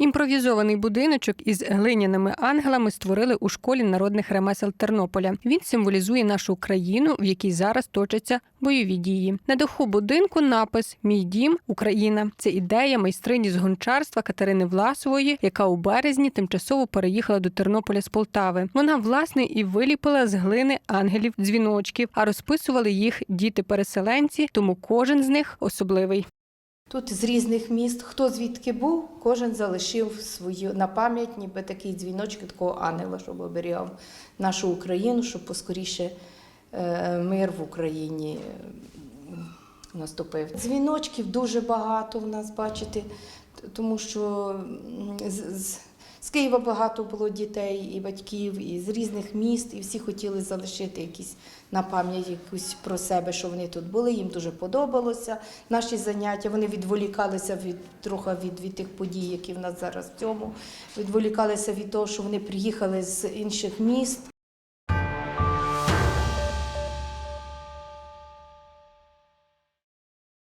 Імпровізований будиночок із глиняними ангелами створили у школі народних ремесел Тернополя. Він символізує нашу країну, в якій зараз точаться бойові дії. На даху будинку напис Мій дім Україна. Це ідея майстрині з гончарства Катерини Власової, яка у березні тимчасово переїхала до Тернополя з Полтави. Вона власне і виліпила з глини ангелів дзвіночків, а розписували їх діти-переселенці, тому кожен з них особливий. Тут з різних міст, хто звідки був, кожен залишив свою на пам'ять, ніби такий дзвіночок такого ангела, щоб оберігав нашу Україну, щоб поскоріше е, мир в Україні е, наступив. Дзвіночків дуже багато в нас, бачите, тому що з, з, з Києва багато було дітей і батьків, і з різних міст, і всі хотіли залишити якісь на пам'ять якусь про себе, що вони тут були. Їм дуже подобалося наші заняття. Вони відволікалися від трохи від, від тих подій, які в нас зараз в цьому. Відволікалися від того, що вони приїхали з інших міст.